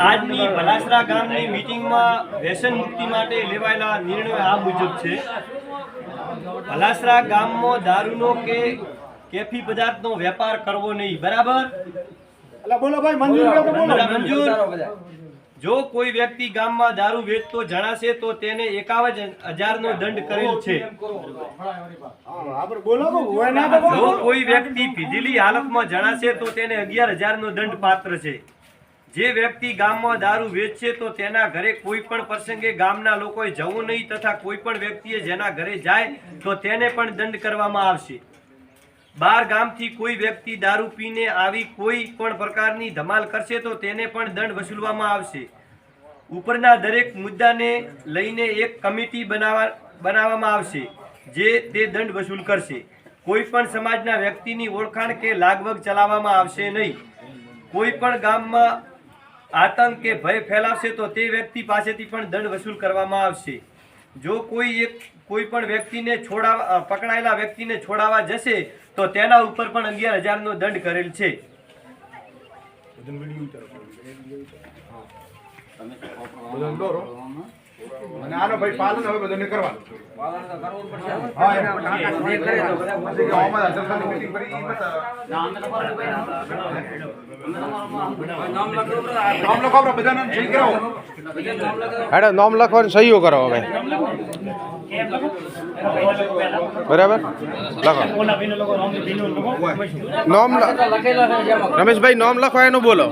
આજની ભલાસરા ગામની મીટિંગમાં વ્યસન મુક્તિ માટે લેવાયેલા નિર્ણયો આ મુજબ છે. ભલાસરા ગામમાં દારૂનો કે કેફી પદાર્થનો વેપાર કરવો નહીં બરાબર? બોલો ભાઈ મંજૂર મંજૂર? જો કોઈ વ્યક્તિ ગામમાં દારૂ વેચતો જણાશે તો તેને એકાવન હજારનો દંડ કરેલ છે. જો કોઈ વ્યક્તિ પીધેલી હાલતમાં જણાશે તો તેને અગિયાર હજારનો દંડ પાત્ર છે. જે વ્યક્તિ ગામમાં દારૂ વેચશે તો તેના ઘરે કોઈ પણ પ્રસંગે ગામના લોકોએ જવું નહીં તથા કોઈ પણ વ્યક્તિએ જેના ઘરે જાય તો તેને પણ દંડ કરવામાં આવશે. બાર ગામથી કોઈ વ્યક્તિ દારૂ પીને આવી કોઈ પણ પ્રકારની ધમાલ કરશે તો તેને પણ દંડ વસૂલવામાં આવશે. ઉપરના દરેક મુદ્દાને લઈને એક કમિટી બનાવવા બનાવવામાં આવશે, જે તે દંડ વસૂલ કરશે. કોઈ પણ સમાજના વ્યક્તિની ઓળખાણ કે લાગવગ ચલાવવામાં આવશે નહીં. કોઈ પણ ગામમાં આતંક કે ભય ફેલાવશે તો તે વ્યક્તિ પાસેથી પણ દંડ વસૂલ કરવામાં આવશે. જો કોઈ એક, કોઈ પણ વ્યક્તિને છોડાવા પકડાયેલા વ્યક્તિને છોડાવવા જશે તો તેના ઉપર પણ અગિયાર હજારનો દંડ કરેલ છે. આનો ભાઈ પાલન હવે બધાને કરવાનું. હા, એમ. પછી કે આમાં અધ્યક્ષાની કરી ઈ બતા. નામ લખો આપણે બધાને સહી કરાવો. હેડો નામ લખવાનું સહીઓ કરો હવે. બરાબર? લખો. નામ રમેશભાઈ નામ લખવા એનું બોલો.